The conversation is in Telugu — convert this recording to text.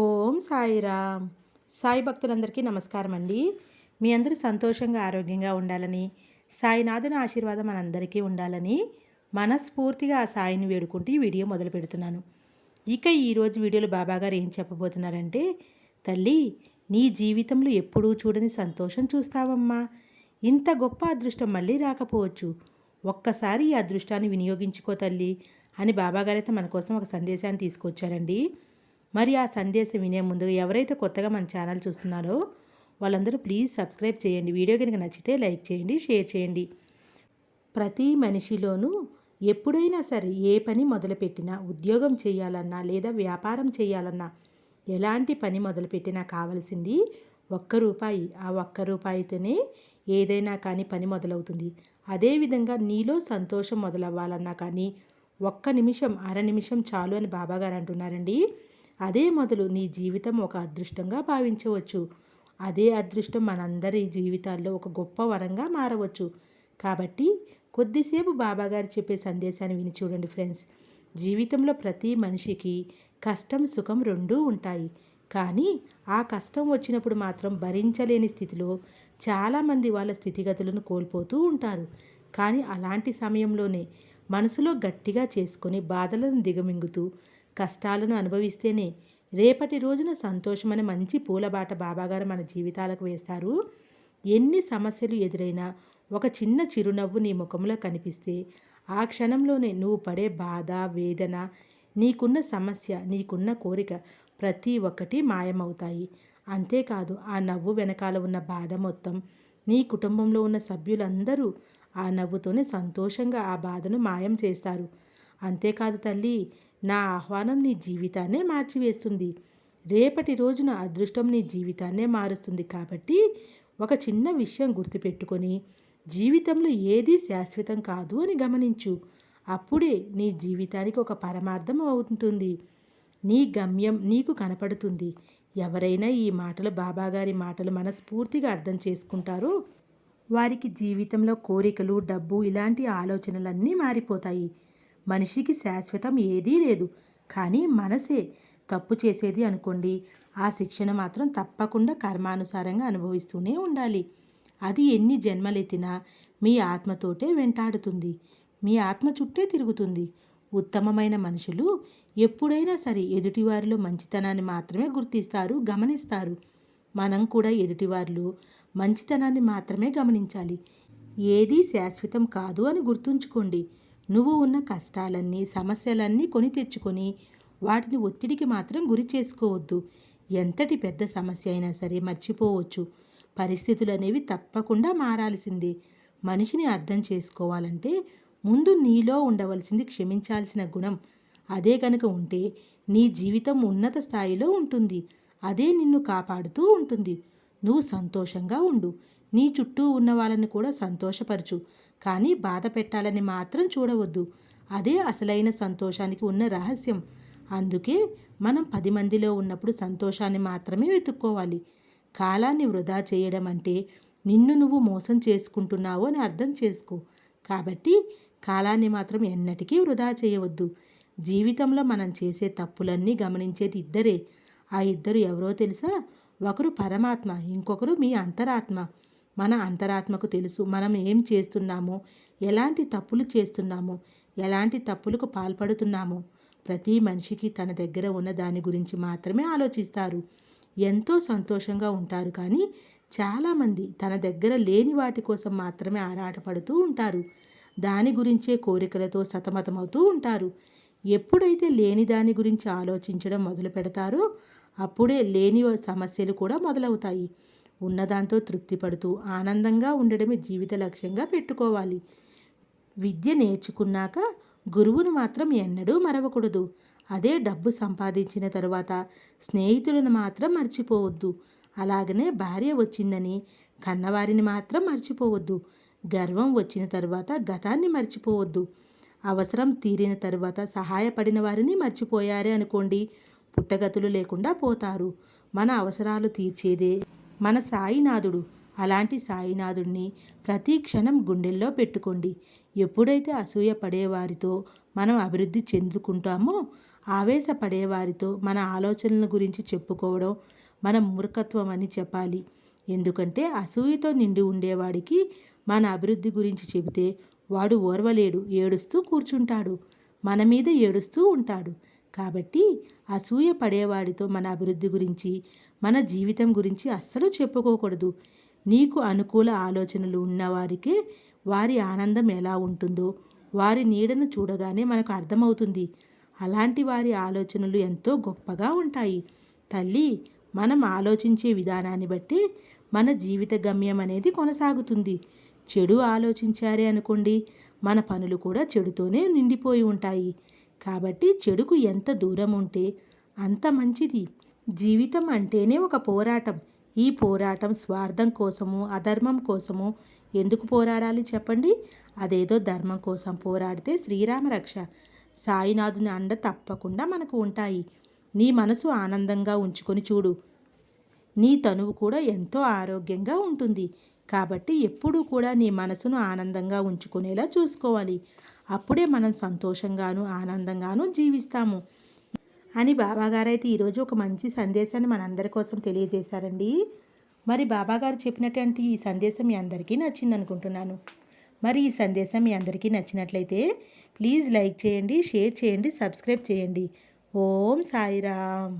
ఓం సాయిరామ్. సాయి భక్తులందరికీ నమస్కారం అండి మీ అందరూ సంతోషంగా ఆరోగ్యంగా ఉండాలని సాయినాథుని ఆశీర్వాదం మనందరికీ ఉండాలని మనస్ఫూర్తిగా ఆ సాయిని వేడుకుంటూ ఈ వీడియో మొదలు పెడుతున్నాను. ఇక ఈరోజు వీడియోలో బాబాగారు ఏం చెప్పబోతున్నారంటే తల్లి నీ జీవితంలో ఎప్పుడూ చూడని సంతోషం చూస్తావమ్మా. ఇంత గొప్ప అదృష్టం మళ్ళీ రాకపోవచ్చు. ఒక్కసారి ఈ అదృష్టాన్ని వినియోగించుకో తల్లి అని బాబాగారైతే మన కోసం ఒక సందేశాన్ని తీసుకొచ్చారండి. మరి ఆ సందేశం వినే ముందుగా ఎవరైతే కొత్తగా మన ఛానల్ చూస్తున్నారో వాళ్ళందరూ ప్లీజ్ సబ్స్క్రైబ్ చేయండి. వీడియో కనుక నచ్చితే లైక్ చేయండి షేర్ చేయండి. ప్రతి మనిషిలోనూ ఎప్పుడైనా సరే ఏ పని మొదలుపెట్టినా ఉద్యోగం చేయాలన్నా లేదా వ్యాపారం చేయాలన్నా ఎలాంటి పని మొదలుపెట్టినా కావాల్సింది ఒక్క రూపాయి. ఆ ఒక్క రూపాయితోనే ఏదైనా కానీ పని మొదలవుతుంది. అదేవిధంగా నీలో సంతోషం మొదలవ్వాలన్నా కానీ ఒక్క నిమిషం అర నిమిషం చాలు అని బాబాగారు అంటున్నారండి. అదే మొదలు నీ జీవితం ఒక అదృష్టంగా భావించవచ్చు. అదే అదృష్టం మనందరి జీవితాల్లో ఒక గొప్ప వరంగా మారవచ్చు. కాబట్టి కొద్దిసేపు బాబాగారు చెప్పే సందేశాన్ని విని చూడండి ఫ్రెండ్స్. జీవితంలో ప్రతి మనిషికి కష్టం సుఖం రెండూ ఉంటాయి. కానీ ఆ కష్టం వచ్చినప్పుడు మాత్రం భరించలేని స్థితిలో చాలామంది వాళ్ళ స్థితిగతులను కోల్పోతూ ఉంటారు. కానీ అలాంటి సమయంలోనే మనసులో గట్టిగా చేసుకొని బాధలను దిగమింగుతూ కష్టాలను అనుభవిస్తేనే రేపటి రోజున సంతోషమని మంచి పూలబాట బాబాగారు మన జీవితాలకు వేస్తారు. ఎన్ని సమస్యలు ఎదురైనా ఒక చిన్న చిరునవ్వు నీ ముఖంలో కనిపిస్తే ఆ క్షణంలోనే నువ్వు పడే బాధ వేదన నీకున్న సమస్య నీకున్న కోరిక ప్రతి ఒక్కటి మాయమవుతాయి. అంతేకాదు ఆ నవ్వు వెనకాల ఉన్న బాధ మొత్తం నీ కుటుంబంలో ఉన్న సభ్యులందరూ ఆ నవ్వుతోనే సంతోషంగా ఆ బాధను మాయం చేస్తారు. అంతేకాదు తల్లి నా ఆహ్వానం నీ జీవితాన్నే మార్చివేస్తుంది. రేపటి రోజున అదృష్టం నీ జీవితాన్నే మారుస్తుంది కాబట్టి ఒక చిన్న విషయం గుర్తుపెట్టుకొని జీవితంలో ఏదీ శాశ్వతం కాదు అని గమనించు. అప్పుడే నీ జీవితానికి ఒక పరమార్థం అవుతుంది. నీ గమ్యం నీకు కనపడుతుంది. ఎవరైనా ఈ మాటలు బాబాగారి మాటలు మనస్ఫూర్తిగా అర్థం చేసుకుంటారో. వారికి జీవితంలో కోరికలు డబ్బు ఇలాంటి ఆలోచనలన్నీ మారిపోతాయి. మనిషికి శాశ్వతం ఏదీ లేదు. కానీ మనసే తప్పు చేసేది అనుకోండి. ఆ శిక్షణ మాత్రం తప్పకుండా కర్మానుసారంగా అనుభవిస్తూనే ఉండాలి. అది ఎన్ని జన్మలెత్తినా మీ ఆత్మతోటే వెంటాడుతుంది. మీ ఆత్మ చుట్టే తిరుగుతుంది. ఉత్తమమైన మనుషులు ఎప్పుడైనా సరే ఎదుటివారిలో మంచితనాన్ని మాత్రమే గుర్తిస్తారు గమనిస్తారు. మనం కూడా ఎదుటివారిలో మంచితనాన్ని మాత్రమే గమనించాలి. ఏదీ శాశ్వతం కాదు అని గుర్తుంచుకోండి. నువ్వు ఉన్న కష్టాలన్నీ సమస్యలన్నీ కొని తెచ్చుకొని వాటిని ఒత్తిడికి మాత్రం గురి చేసుకోవద్దు. ఎంతటి పెద్ద సమస్య అయినా సరే మర్చిపోవచ్చు. పరిస్థితులు అనేవి తప్పకుండా మారాల్సిందే. మనిషిని అర్థం చేసుకోవాలంటే ముందు నీలో ఉండవలసింది క్షమించాల్సిన గుణం. అదే కనుక ఉంటే నీ జీవితం ఉన్నత స్థాయిలో ఉంటుంది. అదే నిన్ను కాపాడుతూ ఉంటుంది. నువ్వు సంతోషంగా ఉండు. నీ చుట్టూ ఉన్న వాళ్ళని కూడా సంతోషపరచు. కానీ బాధ పెట్టాలని మాత్రం చూడవద్దు. అదే అసలైన సంతోషానికి ఉన్న రహస్యం. అందుకే మనం పది మందిలో ఉన్నప్పుడు సంతోషాన్ని మాత్రమే వెతుక్కోవాలి. కాలాన్ని వృధా చేయడం అంటే నిన్ను నువ్వు మోసం చేసుకుంటున్నావు అని అర్థం చేసుకో. కాబట్టి కాలాన్ని మాత్రం ఎన్నటికీ వృధా చేయవద్దు. జీవితంలో మనం చేసే తప్పులన్నీ గమనించేది ఇద్దరే. ఆ ఇద్దరు ఎవరో తెలుసా? ఒకరు పరమాత్మ ఇంకొకరు మీ అంతరాత్మ. మన అంతరాత్మకు తెలుసు. మనం ఏం చేస్తున్నామో ఎలాంటి తప్పులు చేస్తున్నామో ఎలాంటి తప్పులకు పాల్పడుతున్నామో ప్రతి మనిషికి తన దగ్గర ఉన్న దాని గురించి మాత్రమే ఆలోచిస్తారు. ఎంతో సంతోషంగా ఉంటారు కానీ చాలామంది తన దగ్గర లేని వాటి కోసం మాత్రమే ఆరాటపడుతూ ఉంటారు. దాని గురించే కోరికలతో సతమతమవుతూ ఉంటారు. ఎప్పుడైతే లేని దాని గురించి ఆలోచించడం మొదలు పెడతారో అప్పుడే లేని సమస్యలు కూడా మొదలవుతాయి. ఉన్నదాంతో తృప్తి పడుతూ ఆనందంగా ఉండడమే జీవిత లక్ష్యంగా పెట్టుకోవాలి. విద్య నేర్చుకున్నాక గురువును మాత్రం ఎన్నడూ మరవకూడదు. అదే డబ్బు సంపాదించిన తరువాత స్నేహితులను మాత్రం మర్చిపోవద్దు. అలాగనే భార్య వచ్చిందని కన్నవారిని మాత్రం మర్చిపోవద్దు. గర్వం వచ్చిన తర్వాత గతాన్ని మర్చిపోవద్దు. అవసరం తీరిన తరువాత సహాయపడిన వారిని మర్చిపోయారే అనుకోండి. పుట్టగతులు లేకుండా పోతారు. మన అవసరాలు తీర్చేదే మన సాయినాథుడు. అలాంటి సాయినాథుడిని ప్రతి క్షణం గుండెల్లో పెట్టుకోండి. ఎప్పుడైతే అసూయ పడేవారితో మనం అభివృద్ధి చెందుకుంటామో ఆవేశపడేవారితో మన ఆలోచనల గురించి చెప్పుకోవడం మన మూర్ఖత్వం అని చెప్పాలి. ఎందుకంటే అసూయతో నిండి ఉండేవాడికి మన అభివృద్ధి గురించి చెబితే వాడు ఓర్వలేడు ఏడుస్తూ కూర్చుంటాడు మన మీద ఏడుస్తూ ఉంటాడు. కాబట్టి అసూయ పడేవాడితో మన అభివృద్ధి గురించి మన జీవితం గురించి అస్సలు చెప్పుకోకూడదు. నీకు అనుకూల ఆలోచనలు ఉన్నవారికే వారి ఆనందం ఎలా ఉంటుందో వారి నీడను చూడగానే మనకు అర్థమవుతుంది. అలాంటి వారి ఆలోచనలు ఎంతో గొప్పగా ఉంటాయి. తల్లి మనం ఆలోచించే విధానాన్ని బట్టి మన జీవిత గమ్యం అనేది కొనసాగుతుంది. చెడు ఆలోచించారే అనుకోండి మన పనులు కూడా చెడుతోనే నిండిపోయి ఉంటాయి. కాబట్టి చెడుకు ఎంత దూరం ఉంటే అంత మంచిది. జీవితం అంటేనే ఒక పోరాటం. ఈ పోరాటం స్వార్థం కోసము అధర్మం కోసము ఎందుకు పోరాడాలి చెప్పండి? అదేదో ధర్మం కోసం పోరాడితే శ్రీరామ రక్ష. సాయినాథుని అండ తప్పకుండా మనకు ఉంటాయి. నీ మనసు ఆనందంగా ఉంచుకొని చూడు. నీ తనువు కూడా ఎంతో ఆరోగ్యంగా ఉంటుంది. కాబట్టి ఎప్పుడూ కూడా నీ మనసును ఆనందంగా ఉంచుకునేలా చూసుకోవాలి. అప్పుడే మనం సంతోషంగాను ఆనందంగాను జీవిస్తాము. అని బాబాగారు అయితే ఈరోజు ఒక మంచి సందేశాన్ని మనందరి కోసం తెలియజేశారండి. మరి బాబాగారు చెప్పినటువంటి ఈ సందేశం మీ అందరికీ నచ్చింది అనుకుంటున్నాను మరి ఈ సందేశం మీ అందరికీ నచ్చినట్లయితే ప్లీజ్ లైక్ చేయండి షేర్ చేయండి సబ్స్క్రైబ్ చేయండి. ఓం సాయిరామ్.